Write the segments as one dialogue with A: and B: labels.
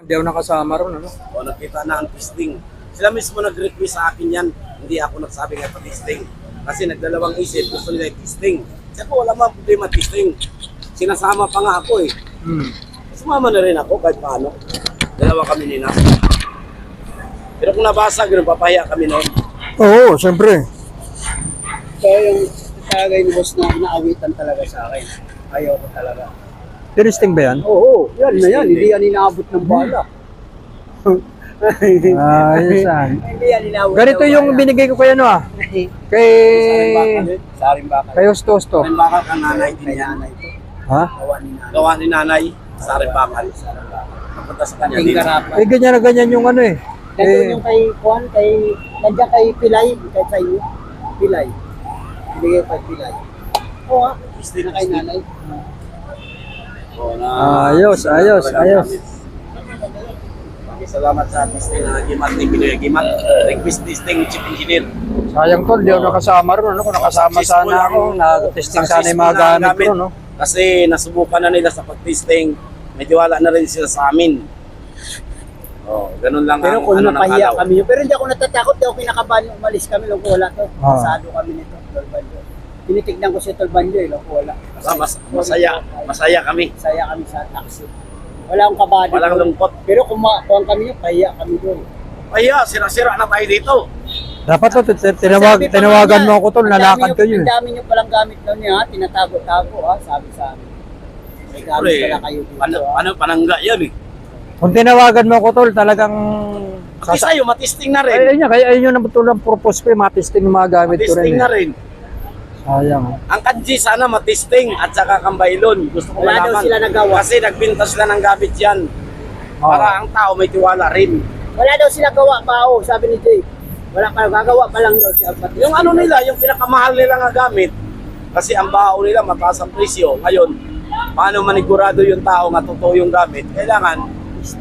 A: Hindi ako nakasama ron, ano?
B: O nakita na ang testing. Sila mismo nag-request sa akin yan. Hindi ako nagsabi nga pa-testing. Kasi nagdalawang isip, gusto nila i-testing. Sabi ko, wala mga problema testing. Sinasama pa nga ako eh.
A: Hmm.
B: Sumama na rin ako kahit paano. Dalawa kami ni Nas. Pero kung nabasa, ganun, papahiya kami noon.
A: Oo, siyempre.
C: Kaya yung tagay ni boss na inaawitan talaga sa akin. Ayaw ko talaga.
A: Tinisting ba yan?
C: Oo, yan na yan. Hindi yan inaabot ng bala.
A: Ayos ah.
C: Hindi yan inaabot
A: Ganito
C: ng
A: yung
C: bala.
A: binigay ko kay ano ah. Kay...
C: Sa aring bakal.
A: Kay Hosto-Hosto.
B: Kung bakal ka nanay din
C: Kaya
B: yan.
C: na ito.
A: Ha?
C: Gawa ni nanay.
B: Nanay, sa bakal. Napunta sa kanya dito.
C: garapan.
A: Eh, ganyan na ganyan yung ano eh.
C: Nandun
A: Eh,
C: yung kay Juan, kay... Nandiyan kay Pilay, kay sa inyo. Pilay. Binigay kay Pilay. Oo nga.
B: Testing
C: Na kay nanay.
A: Ayos, ayos, ayos.
B: Salamat sa testing na Gimat ni Pinoy Gimat. Request testing chief engineer.
A: sayang tol, di ako nakasama ron. Ano? Kung nakasama sana ako, nag-testing sana yung mga gamit ko, no?
B: Kasi nasubukan na nila sa pag-testing. May tiwala na rin sila sa amin. Oh, ganun lang
C: Pero
B: ang
C: kung
B: ano ng
C: napahiya kami yun. Pero hindi ako natatakot, hindi ako kinakabahan yung umalis kami. Loko wala to.
A: Ah.
C: Masado kami nito. Tolbanjo. Tinitignan ko si Tolbanjo eh. Loko wala.
B: Ah, mas, masaya, masaya kami.
C: Saya kami sa taxi. Wala akong kabahan.
B: Walang
C: doon.
B: lungkot.
C: Pero kung makuha kami yun, pahiya kami doon.
B: Ay, ah, sira-sira na tayo dito.
A: Dapat to, tinawag,
C: Sabi pa
A: tinawagan
C: nga
A: mo
C: niya,
A: ako tol,
C: "Ang dami
A: lalakad
C: niyo-
A: kayo
C: Ang
A: eh.
C: dami nyo palang gamit doon niya, ha? tinatago-tago ha, sabi sa amin. May gamit
B: Siyempre,
C: pala kayo dito. ha?
B: ano, panangga yan eh.
A: Kung tinawagan mo ako tol, talagang...
B: Kasi sa'yo, matisting na
A: Ay,
B: rin.
A: ayun niya, kaya ayun yung nabuto ng propose ko, yung matisting yung mga gamit ko rin
B: Matisting
A: eh.
B: na rin.
A: Sayang.
B: Ang kanji sana matisting at saka kambaylon. Gusto ko
C: Wala daw
B: malaman.
C: sila nagawa.
B: Kasi nagbinta sila ng gamit yan.
A: Ah.
B: Para ang tao may tiwala rin.
C: Wala daw sila gawa pa oh, sabi ni Jay. Wala pa, gagawa pa lang daw si Alpat.
B: Yung ano nila, yung pinakamahal nila nga gamit, kasi ang bao nila mataas ang presyo. Ngayon, paano manigurado yung tao nga totoo yung gamit? Kailangan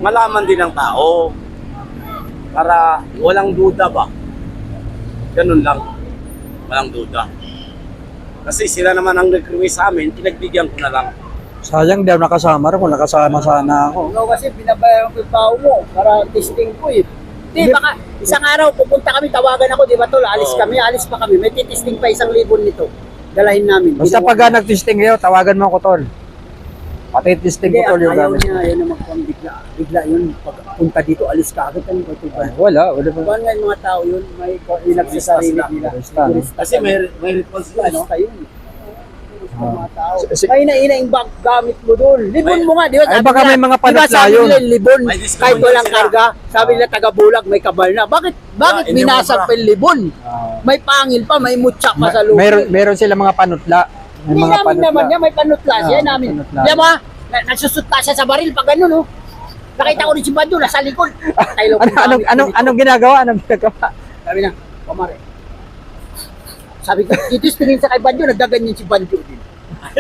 B: malaman din ng tao. Para walang duda ba? Ganun lang. Walang duda. Kasi sila naman ang nag-request sa amin, pinagbigyan ko na lang.
A: Sayang, di ako nakasama rin. Kung nakasama sana ako.
C: Ikaw kasi binabayaran ko yung tao mo para testing ko eh. Di, baka isang araw pupunta kami, tawagan ako, di ba tol, alis kami, alis pa kami. May titesting pa isang libon nito. Dalahin namin.
A: Basta
C: Ginawa
A: pag
C: ko.
A: nag-testing kayo, tawagan mo ako tol. Patitisting
C: Hindi,
A: ko tol yung
C: ayaw
A: gamit.
C: niya, ayaw na magpang bigla. Bigla yun, pag punta dito, alis ka agad. Ano ba ito ba?
A: Wala, wala pa.
C: Kuhan nga yung mga tao yun, may may nagsasarili
B: sila.
C: nila.
A: Turista, no?
C: Turista
B: Kasi may, may response sila, no?
C: Yun.
A: Ah.
C: Mga tao.
A: Si- si-
C: ina yung bag gamit mo doon. Libon mo nga, di ba?
A: Ay,
C: Sabi
A: baka
C: nila-
A: may mga
C: di ba
A: panutla
C: sabi
A: yun.
C: nila, libon,
B: May discount
C: kahit walang
B: sila.
C: karga. Sabi nila, taga-bulag, may kabal na. Bakit, bakit
B: hindi mo
C: binasag pa yung libon?
A: Ah.
C: May pangil pa, may mutya pa sa loob.
A: meron, meron sila mga panutla. May
C: Hindi
A: mga
C: namin naman niya, may panutla
A: Ah,
C: siya namin.
A: panutla.
C: Ba? Na- Nagsusuta siya sa baril pag gano'n, oh. Nakita ko rin si Bando, nasa likod.
A: Ano, anong, anong, anong ginagawa? Anong ginagawa?
C: Sabi na, pamare. Sabi ko, dito tingin sa kay Banjo, nagdaganyan si Banjo din.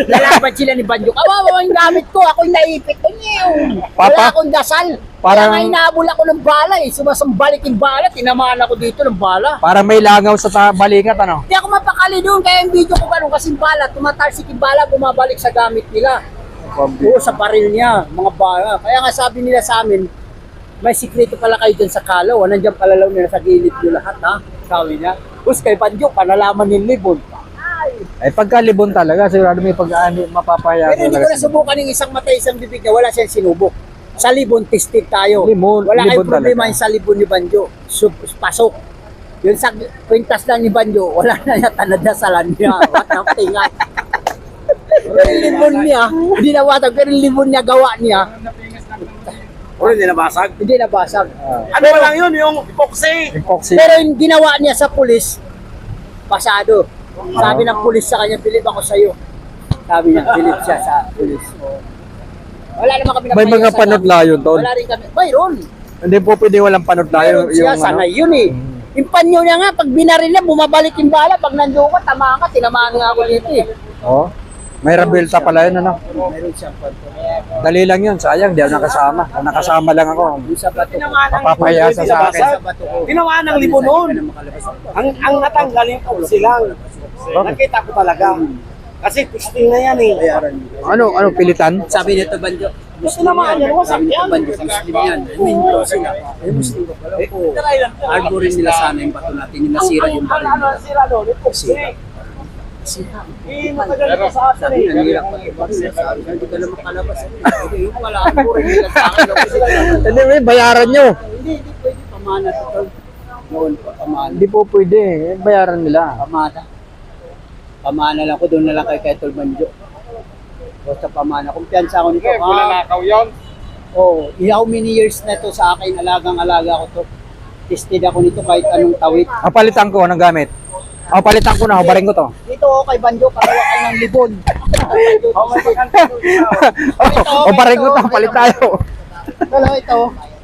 C: Lalaban sila ni Banjo. Kawawa yung gamit ko, ako'y naipit niyo. Wala
A: Papa?
C: akong dasal.
A: Parang-
C: Kaya nga inaabol ako ng bala eh. Sumasambalik yung bala, tinamaan ako dito ng bala.
A: Parang may langaw sa ta- balikat, ano?
C: Hindi ako mapakali doon, kaya yung video ko ganun kasing bala, tumatalsik yung bala, bumabalik sa gamit nila. Oo, sa baril niya, mga bala. Kaya nga sabi nila sa amin, may sikreto pala kayo dyan sa kalaw. Nandiyan palalaw nila sa gilid nyo lahat, ha? Sabi niya. Tapos kay Banjo, panalaman yung libon. Ay.
A: Ay, pagkalibon talaga, sigurado may pag-ano, mapapaya
C: Pero hindi ko nasubukan yung isang mata, isang bibig na wala siyang sinubok. Sa libon, tested tayo.
A: Limon,
C: wala
A: libon
C: kayong problema
A: talaga.
C: yung sa libon ni Banjo. Sub, pasok. Yun sa kwintas lang ni Banjo, wala na niya tanadasalan niya. What ang tingat. Pero yung libon niya, hindi nawatag, pero yung libon niya, gawa niya,
B: O hindi nabasag.
C: hindi nabasag.
B: Ano lang yun, yung epoxy.
A: Epoxy.
C: Pero yung ginawa niya sa pulis, pasado. Sabi ng pulis sa kanya, Pilip ako sa'yo. Sabi niya, Pilip siya sa pulis. Wala naman kami
A: May mga
C: sa
A: panutla yun, tol.
C: Wala rin kami. Mayroon.
A: Hindi po pwede walang panutla yung,
C: Mayroon siya,
A: ano.
C: yun eh. Yung panyo niya nga, pag binaril niya, bumabalik yung bala. Pag nandiyo ka, tama ka, tinamaan nga ako dito eh.
A: Oh. May rabelta pala yun, ano?
C: Meron siyang panto.
A: Dali lang yun, sayang, di ako nakasama. Kung nakasama lang ako,
C: Yung sa bato ko.
A: Papapaya sa sa akin.
B: Ginawa ng libon noon. Ang, ang natanggal yung epoxy lang. Nakita ko talaga. Kasi testing na yan eh.
A: Ano, ano, pilitan?
C: Sabi nito, Banjo, Gusto naman yan, wasak yan. Muslim yan. I mean, bro, sila. Eh, Muslim ka pala po. Argo rin nila sana yung bato natin, yung nasira yung bato nila.
B: sira doon?
C: Nasira. Nasira.
B: Eh, matagal na sa atin
C: Sabi, nanira pa yung bato nila. Sabi, hindi ka na makalabas. Hindi, yung pala, argo rin nila sa akin.
A: Hindi, bayaran nyo.
C: Hindi, hindi pwede pamana to. Noon pa, pamana.
A: Hindi po pwede. Eh, Bayaran nila.
C: Pamana. Pamana lang ko, doon na lang kay Kettle Banjo. Basta pamana. Kumpiyansa ako nito. Ah,
B: yun.
C: oh, how many years na to sa akin, alagang-alaga ko to. Tested ako nito kahit anong tawid.
A: Ang palitan ko, anong gamit? Ang palitan ko na, hubarin ko to.
C: Dito ako kay Banjo, kalawa kayo ng libon.
A: O parin ko to, palit tayo.
C: Dalawa ito.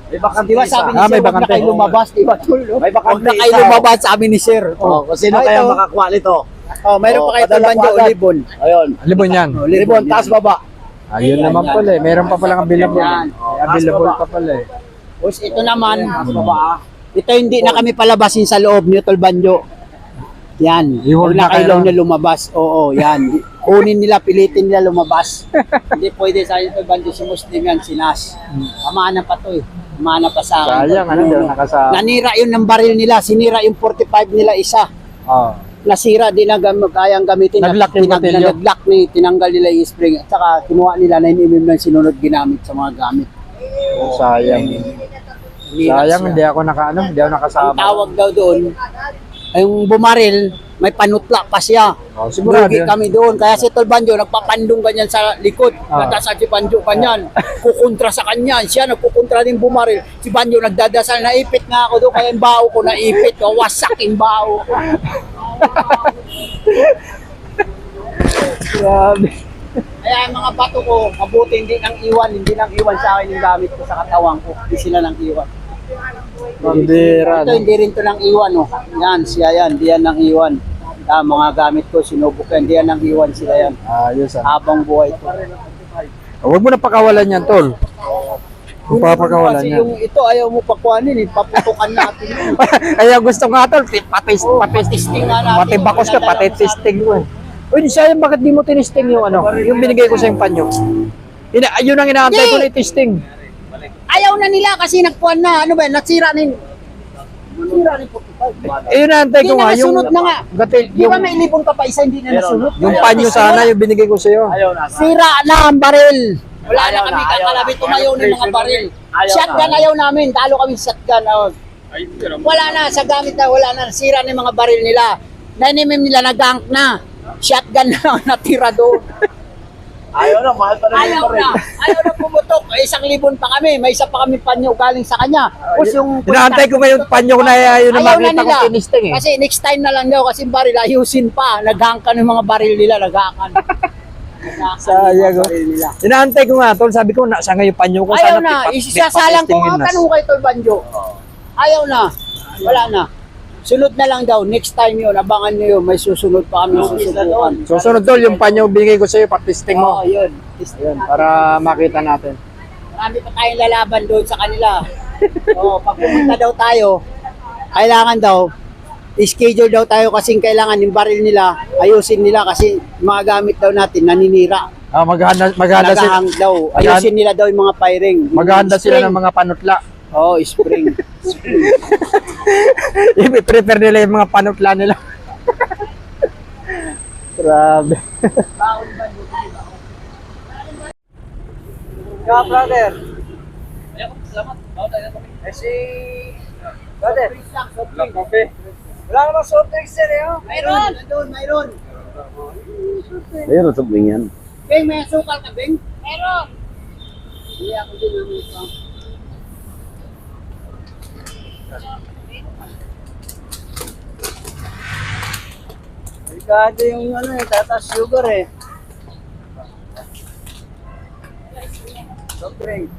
B: May bakante
C: Di ba sabi ni
A: Ah, may
C: Sir, wag na
A: bakante.
C: kayo lumabas, di ba? No?
B: May bakante
C: Wag na kayo lumabas, sabi ni Sir.
B: Oh, kung sino
C: Ah,
B: kaya makakuha nito?
C: Oh, mayroon
B: Oh,
C: pa kayo Banjo,
B: agad.
C: libon.
B: Ayun.
A: Libon yan.
C: Oh,
B: Ribon, taas baba.
A: Ayun naman pala eh. Meron pa palang available.
C: Yan.
A: May available pa pala eh.
C: Tapos ito naman,
B: Baba.
C: ito hindi na kami palabasin sa loob ni Tol Banjo. Yan.
A: Iwag
C: Huwag
A: na
C: kayo na lumabas. Oo, yan. Kunin nila, pilitin nila lumabas. hindi pwede sa Tol Banjo si Muslim yan, sinas. Amana pa to eh. Amana pa sa akin.
A: Sayang, ano daw, nakasama.
C: Nanira yun ng baril nila, sinira yung 45 nila isa.
A: Oh.
C: Nasira din na gam- kayang gamitin.
A: Nag-lock yung
C: Tinag-
A: botelyo.
C: Nag-lock ni, tinanggal nila yung spring. At saka kinuha nila 9mm na sinunod ginamit sa mga gamit.
A: Sayang.
C: Nira
A: Sayang, hindi ako naka, ano, hindi ako
C: Ang
A: nakasama.
C: tawag daw doon, ay yung bumaril, may panutla pa siya.
A: Oh, sigurado
C: Lugi
A: yun.
C: kami doon. Kaya si Tol Banjo, nagpapandong ganyan sa likod.
A: Ah.
C: Natasal si Banjo kanyan. Kukontra sa kanyan. Siya nagkukontra din bumaril. Si Banjo nagdadasal. Naipit nga ako doon. Kaya yung bao ko naipit. Oh, Wasak yung bao ko.
A: Grabe.
C: Kaya yung mga bato ko, mabuti hindi nang iwan. Hindi nang iwan sa akin yung gamit ko sa katawan ko. Hindi sila nang iwan.
A: Pambira.
C: Ito hindi rin to nang iwan. Oh. Yan, siya yan. Hindi yan nang iwan. Ah, mga gamit ko, sinubok yan. Hindi yan nang iwan sila yan.
A: Ayos ah.
C: Habang buhay ko.
A: Huwag mo na pakawalan yan, tol. Kung papakawalan
C: Kasi
A: yan.
C: yung ito ayaw mo pakuhanin, eh. paputukan natin.
A: Kaya gusto nga, tol. Patis,
C: Oh,
A: patis,
C: testing nga natin.
A: Pati bakos ka, pati testing mo. eh. Uy, sayang, bakit di mo tinisting yung ano? Yung binigay ko sa yung panyo. Ina, yun ang inaantay ko na i-testing.
C: Ayaw na nila kasi nagpuan na. Ano ba, nasira na. Nasira na yung 45.
A: Eh, yun inaantay ko
C: Hindi
A: nga,
C: na
A: yung...
C: nasunod na nga.
A: Gatil,
C: Di
A: yung,
C: ba may libon ka pa isa, hindi na nasunod?
A: yung panyo sana, yung binigay ko sa'yo.
B: Ayaw na.
C: Sira na ang baril. Wala na
B: Ayaw
C: kami
B: na,
C: kakalabit,
B: na.
C: tumayo ng mga baril.
B: Ayaw
C: Shotgun
B: na.
C: ayaw namin, talo kami shotgun. Oh. Wala na, sa gamit na, wala na. Sira na mga baril nila. 9mm nila nagank na. Shotgun na lang natira doon.
B: Ayaw na, mahal pa rin
C: Ayaw
B: yung baril.
C: na. Ayaw na pumutok. May isang libon pa kami. May isa pa kami panyo galing sa kanya. Tapos yung...
A: Inaantay ko ngayon panyo na yun ang
C: Ayaw na
A: makita ko tinisting eh.
C: Kasi next time na lang daw kasi baril ayusin pa. Naghangkan yung mga baril nila. Naghangkan.
A: Sayang, oh. Inaantay ko nga, tol. Sabi ko, nasa ngayon panyo ko.
C: Ayaw
A: Sana
C: na. Isasalang ko
A: yun na.
C: tanong kay Tol Banjo. Ayaw na. Wala na. Sunod na lang daw. Next time yun. Abangan nyo yun. May susunod pa kami susubukan.
A: Susunod tol, yung panyo binigay ko sa'yo, pat-testing
C: Oo,
A: mo.
C: yun.
A: Yun, para makita natin.
C: Marami pa tayong lalaban doon sa kanila. Oo, pag pumunta daw tayo, kailangan daw, schedule daw tayo kasi kailangan yung baril nila, ayusin nila kasi mga gamit daw natin naninira.
A: Ah, maghanda, maghanda sila,
C: daw, ayusin nila daw yung mga firing. Yung
A: maghanda sila
C: spring.
A: ng mga panutla.
C: Oo, spring.
A: I-prepare nila yung mga panutla nila. Grabe.
C: Yeah, brother. Eh si... Brother. Wala namang soft drinks din eh, oh. Mayroon. Mayroon, mayroon.
B: Ayun, sabing yan.
C: Beng, may sukal ka, Beng? Meron. Hindi ako din namin ito. Delikado yung ano eh, tatas sugar eh. Soft drink.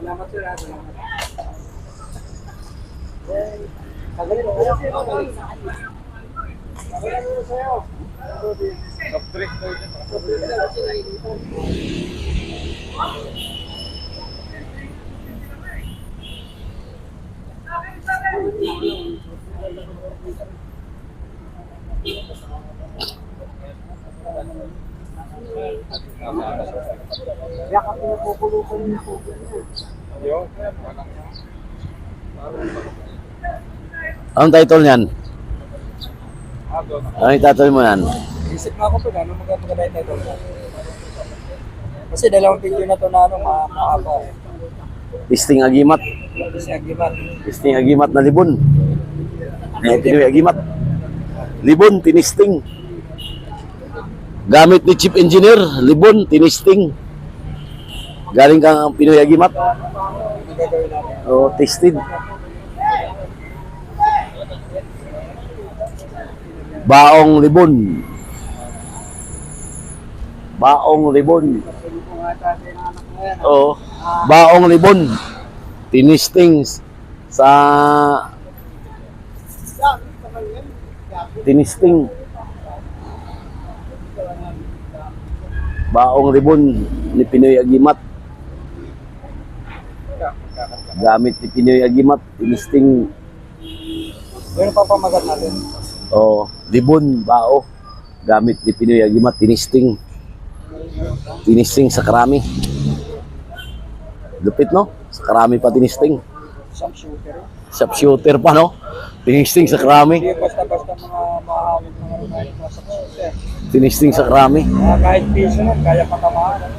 C: Salamat sir. Salamat. Top 3. Top 3 na kasi naiinitan. Niya.
B: Anong title niyan? Ano yung title mo yan?
C: Isip nga ako pa, ano maganda maganda yung title mo. Kasi dalawang video na to na ano, ma maaba.
B: Listing Agimat.
C: Kasi ang gimat.
B: Listing Agimat na libon. Eh, Pinoy Agimat. Libon, tinisting. Gamit ni Chief Engineer, libon, tinisting. Galing kang Pinoy Agimat.
C: Ano gagawin natin?
B: O, tested. Baong libon. Baong libon.
C: Pwede ko nga tatay ng anak mo yan.
B: Oo. Baong libon. Tinisting sa tinisting. Baong libon ni Pinoy Agimat. Gamit ni Pinoy Agimat, tinisting.
C: Meron pa pamagat natin.
B: Oh, libon, bao. Gamit ni Pinoy Agimat, tinisting. Tinisting sa karami. Lupit, no? Sa karami pa tinisting.
C: Isang shooter. eh.
B: Sharp shooter pa, no? Tinisting sa karami.
C: Hindi basta-basta mga makahawit mga runay mga sa shooter.
B: Tinisting sa karami.
C: Kahit piso nun, kaya patamaan. ano?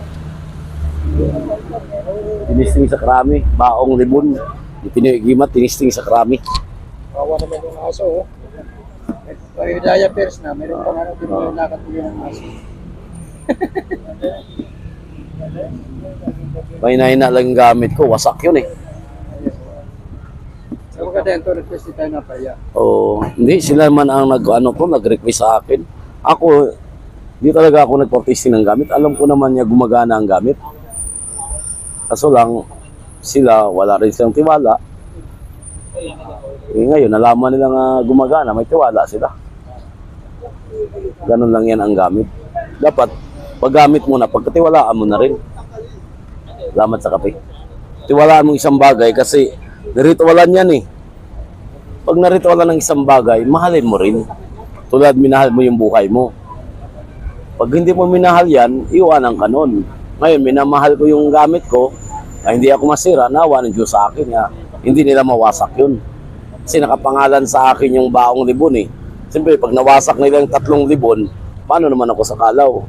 B: Tinisting sa karami. Baong libon. Pinoy Agimat, tinisting sa karami.
C: Kawa naman yung aso, oh. May diapers na, meron pang ano, di mo yung nakatuloy ng aso.
B: May nahina lang yung gamit ko. Wasak yun, eh.
C: Sa mga dento, request di tayo na paya.
B: Oo. hindi, sila man ang nag, ano ko, nag-request sa akin. Ako, hindi talaga ako nagpa-testing ng gamit. Alam ko naman niya gumagana ang gamit. Kaso lang, sila, wala rin silang tiwala. Eh, ngayon, nalaman nila nga gumagana, may tiwala sila. Ganun lang yan ang gamit. Dapat, paggamit mo na, pagkatiwalaan mo na rin. Salamat sa kape. Tiwalaan mo isang bagay kasi naritualan yan eh. Pag naritualan ng isang bagay, mahalin mo rin. Tulad minahal mo yung buhay mo. Pag hindi mo minahal yan, iwanan ka nun. Ngayon, minamahal ko yung gamit ko, na hindi ako masira, nawa ng Diyos sa akin. Ya. Hindi nila mawasak yun. Kasi nakapangalan sa akin yung baong libon eh. Siyempre, pag nawasak nila yung tatlong libon, paano naman ako sa kalaw?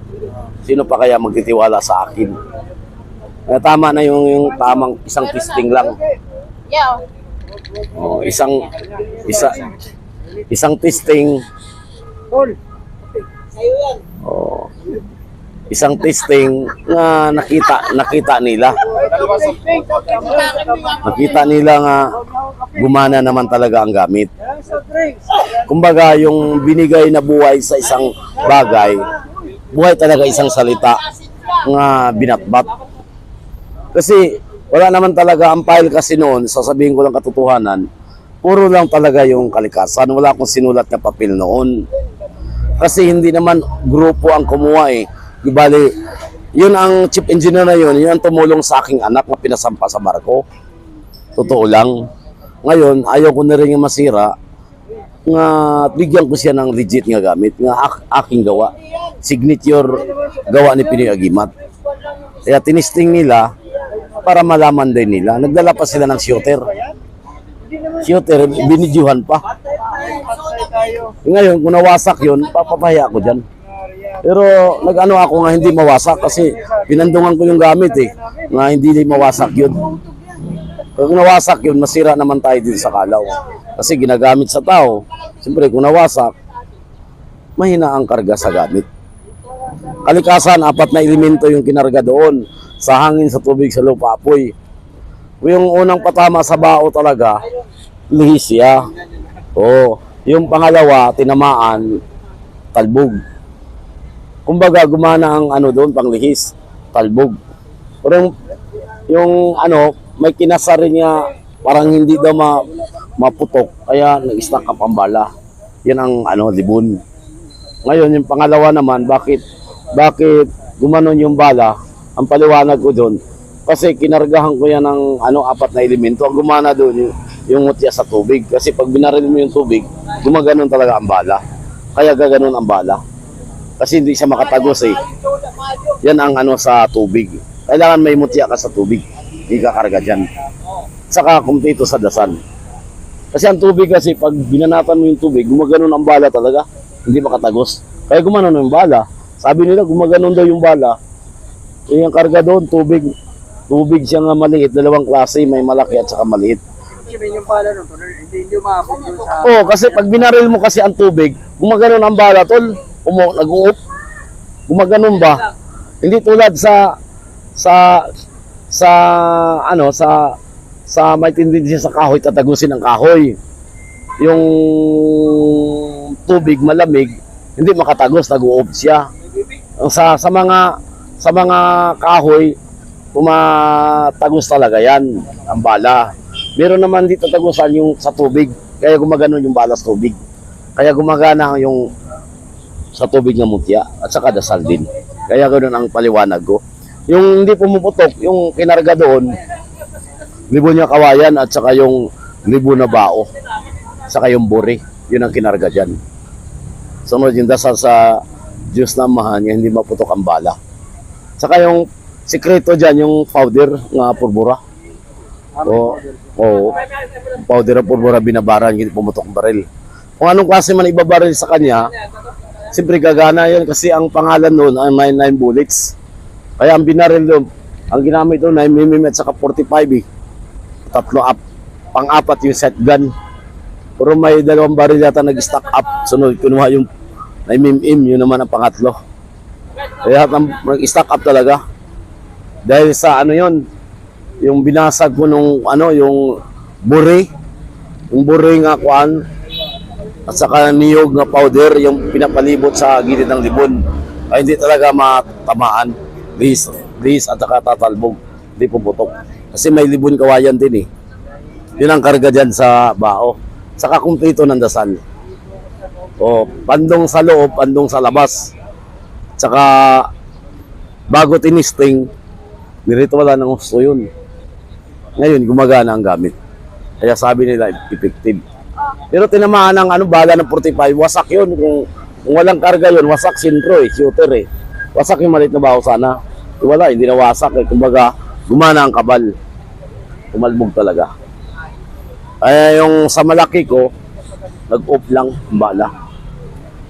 B: Sino pa kaya magtitiwala sa akin? Kaya tama na yung, yung tamang isang testing lang. Oh, isang isa isang testing oh, isang testing na nakita nakita nila. Nakita nila nga gumana naman talaga ang gamit. Kumbaga yung binigay na buhay sa isang bagay buhay talaga isang salita nga binatbat kasi wala naman talaga ang file kasi noon sasabihin ko lang katotohanan puro lang talaga yung kalikasan wala akong sinulat na papel noon kasi hindi naman grupo ang kumuha eh. Bali, yun ang chief engineer na yun, yun ang tumulong sa aking anak na pinasampa sa barko. Totoo lang. Ngayon, ayaw ko na rin yung masira nga bigyan ko siya ng legit nga gamit nga ak- aking gawa. Signature gawa ni Pinoy Agimat. Kaya tinisting nila para malaman din nila. Nagdala pa sila ng shooter. Shooter, binidyuhan pa. Ngayon, kung nawasak yun, papapahiya ako dyan. Pero nag-ano ako nga hindi mawasak kasi pinandungan ko yung gamit eh. Nga hindi mawasak yun. Kung nawasak yun, masira naman tayo dito sa kalaw. Kasi ginagamit sa tao. Siyempre, kung nawasak, mahina ang karga sa gamit. Kalikasan, apat na elemento yung kinarga doon. Sa hangin, sa tubig, sa lupa, apoy. Yung unang patama sa bao talaga, lihis siya. Oo. Yung pangalawa, tinamaan, talbog. Kumbaga, gumana ang ano doon, panglihis, talbog. Pero yung, yung ano, may kinasa rin niya, parang hindi daw ma, maputok, kaya nag-stack up ang bala. Yan ang ano, libon. Ngayon, yung pangalawa naman, bakit, bakit gumanon yung bala, ang paliwanag ko doon, kasi kinargahan ko yan ng ano, apat na elemento. Ang gumana doon, yung, yung mutya sa tubig. Kasi pag binaril mo yung tubig, gumaganon talaga ang bala. Kaya gaganon ang bala. Kasi hindi siya makatagos eh. Yan ang ano sa tubig. Kailangan may mutya ka sa tubig. Hindi ka karga dyan. Saka kumpleto sa dasan. Kasi ang tubig kasi pag binanatan mo yung tubig, gumaganon ang bala talaga. Hindi makatagos. Kaya gumanon yung bala. Sabi nila gumaganon daw yung bala. Yung ang karga doon, tubig. Tubig siya nga maliit. Dalawang klase, may malaki at saka maliit.
A: Yung pala nun, hindi hindi umabot sa...
B: Oo, kasi pag binaril mo kasi ang tubig, gumaganon ang bala, tol. Umo, nag-uop. Gumaganon ba? Hindi tulad sa sa sa ano sa sa may tendency sa kahoy tatagusin ang kahoy. Yung tubig malamig, hindi makatagos, nag-uop siya. Sa sa mga sa mga kahoy, tumatagos talaga yan, ang bala. Meron naman dito tagusan yung sa tubig, kaya gumagano yung bala sa tubig. Kaya gumagana yung sa tubig na mutya at saka dasal din. Kaya ganoon ang paliwanag ko. Yung hindi pumuputok, yung kinarga doon, libo niya kawayan at saka yung libo na bao. Saka yung buri, yun ang kinarga dyan. Sunod yung dasal sa Diyos na mahan, yung hindi maputok ang bala. Saka yung sikreto dyan, yung powder nga purbura. Oo. Oo. Powder na purbura binabaran, hindi pumutok ang baril. Kung anong klase man ibabaril sa kanya, siyempre gagana yun kasi ang pangalan noon ay 99 bullets. Kaya ang binaril doon, ang ginamit doon 9 mm at saka 45 eh. Tatlo up. Pang-apat yung set gun. Pero may dalawang baril yata nag-stack up. Sunod, kinuha yung 9 mm, yun naman ang pangatlo. Kaya nag-stack up talaga. Dahil sa ano yon yung binasag ko nung ano, yung buri, yung buri nga kuan, at saka niyog na powder, yung pinapalibot sa gilid ng libon. Ay hindi talaga matamaan. Lihis, lihis at saka tatalbog. Hindi pumutok. Kasi may libon kawayan din eh. Yun ang karga dyan sa bao. Saka kumpleto ng dasal. O, pandong sa loob, pandong sa labas. Saka bago tinisting, nirito wala ng gusto yun. Ngayon, gumagana ang gamit. Kaya sabi nila, effective. Pero tinamaan ng ano, bala ng 45, wasak yun. Kung, kung walang karga yun, wasak sintro eh, shooter eh. Wasak yung maliit na baho sana. Wala, hindi na wasak eh. Kumbaga, gumana ang kabal. Tumalbog talaga. Kaya yung sa malaki ko, nag-off lang ang bala.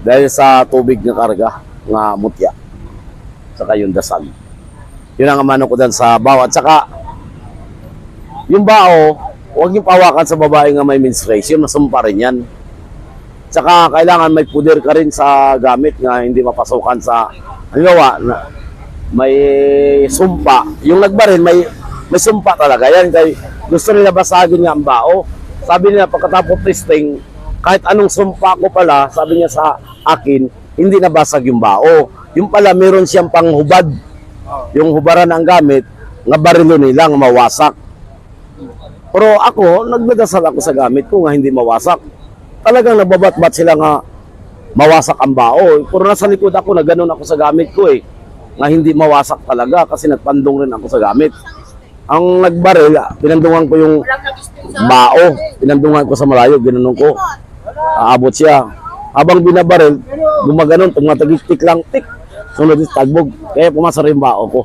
B: Dahil sa tubig na karga, nga mutya. Saka yung dasal. Yun ang amano ko dyan sa bawat. Saka, yung bao, huwag yung pawakan sa babae nga may menstruation, masumpa rin yan. Tsaka kailangan may puder ka rin sa gamit nga hindi mapasukan sa halimbawa may sumpa. Yung nagbaril may may sumpa talaga yan kay gusto nila basagin nga ang bao. Sabi nila pagkatapos testing kahit anong sumpa ko pala, sabi niya sa akin, hindi nabasag yung bao. Yung pala meron siyang panghubad. Yung hubaran ng gamit, nga barilo nilang mawasak. Pero ako, nagdadasal ako sa gamit ko nga hindi mawasak. Talagang nababat-bat sila nga mawasak ang bao. Pero nasa likod ako, na ganun ako sa gamit ko eh. Nga hindi mawasak talaga kasi nagpandong rin ako sa gamit. Ang nagbaril, pinandungan ko yung bao. Pinandungan ko sa malayo, ginanong ko. Aabot siya. Habang binabaril, gumaganon, tumatagik-tik lang, tik. Sunod yung tagbog. Kaya pumasa rin bao ko.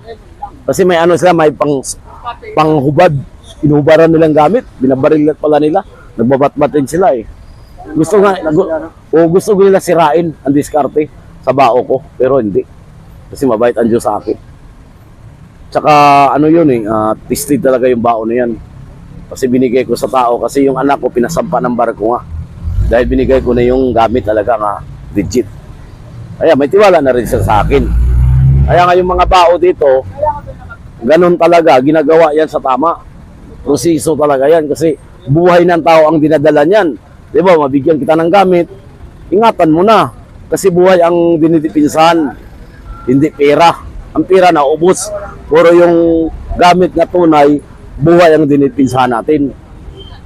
B: Kasi may ano sila, may pang panghubad. Inuhubaran nilang gamit, binabaril pala nila. Nagbabat-bat din sila eh. Gusto nga, gu- o gusto ko nila sirain ang diskarte sa bao ko, pero hindi. Kasi mabait ang Diyos sa akin. Tsaka ano yun eh, ah, tested talaga yung bao na yan. Kasi binigay ko sa tao, kasi yung anak ko pinasampa ng barko nga. Dahil binigay ko na yung gamit talaga nga legit. Kaya may tiwala na rin siya sa akin. Kaya nga yung mga bao dito, ganun talaga, ginagawa yan sa tama. Proseso talaga yan kasi buhay ng tao ang dinadala niyan. Di ba, mabigyan kita ng gamit, ingatan mo na. Kasi buhay ang dinidipinsahan, hindi pera. Ang pera na ubos. Puro yung gamit na tunay, buhay ang dinidipinsahan natin.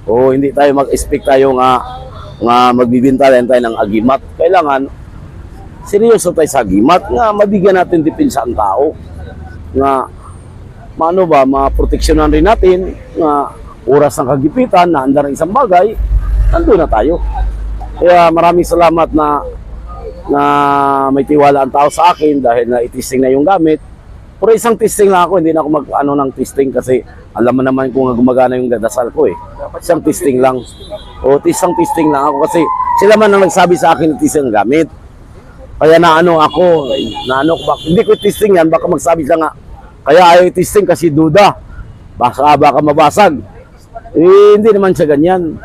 B: O hindi tayo mag-expect tayo nga nga magbibinta rin tayo ng agimat. Kailangan seryoso tayo sa agimat nga mabigyan natin dipinsa ang tao nga maano ba, maproteksyonan rin natin nga oras ng kagipitan, na handa ng isang bagay, nandun na tayo. Kaya maraming salamat na na may tiwala ang tao sa akin dahil na itisting na yung gamit. Pero isang testing lang ako, hindi na ako mag ano ng testing kasi alam mo naman kung gumagana yung dadasal ko eh. Isang testing lang. O isang testing lang ako kasi sila man ang nagsabi sa akin na gamit. Kaya naano ako, naano ko, bak- hindi ko testing yan, baka magsabi siya nga, kaya ayaw testing kasi duda. Baka, baka mabasag. Eh, hindi naman siya ganyan.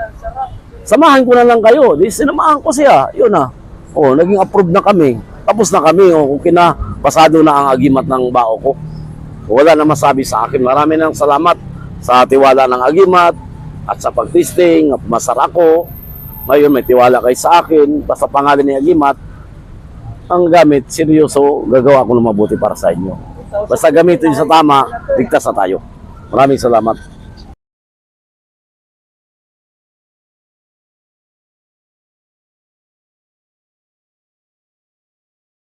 B: Samahan ko na lang kayo. Di sinamahan ko siya. Yun na. Oh, naging approve na kami. Tapos na kami. Oh, kung kinapasado na ang agimat ng bao ko. Wala na masabi sa akin. Marami nang salamat sa tiwala ng agimat at sa pagtisting. Masar ako. Ngayon may tiwala kayo sa akin. Basta pangalan ni agimat. Ang gamit, seryoso, gagawa ko ng mabuti para sa inyo. Basta gamitin sa tama, ligtas na tayo. Maraming salamat.